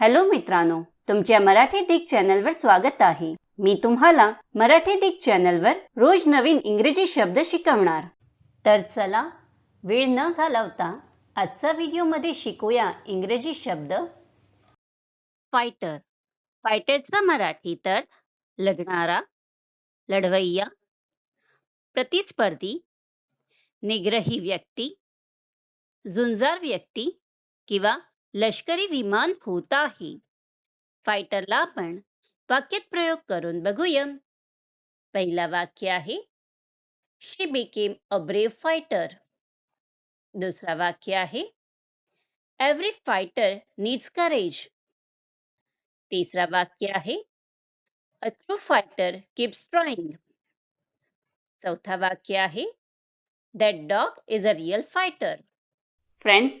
Hello मित्रांनो तुमच्या मराठी दिग चॅनलवर स्वागत आहे. मी तुम्हाला मराठी दिग चॅनलवर रोज नवीन इंग्रजी शब्द शिकवणार. तर चला वेळ न घालवता आजचा व्हिडिओमध्ये शिकूया इंग्रजी शब्द फायटर फायटरचा मराठी तर लढणारा लढवय्या प्रतिस्पर्धी निग्रही व्यक्ती झुंजार व्यक्ती किंवा लष्करी विमान होत आहे फायटरला आपण वाक्यात प्रयोग करून बघूया. पहिला वाक्य आहे she became a brave fighter दुसरा वाक्य आहे एव्हरी फायटर नीड्स करेज तिसरा वाक्य आहे a true fighter keeps trying चौथा वाक्य आहे that dog is a real fighter friends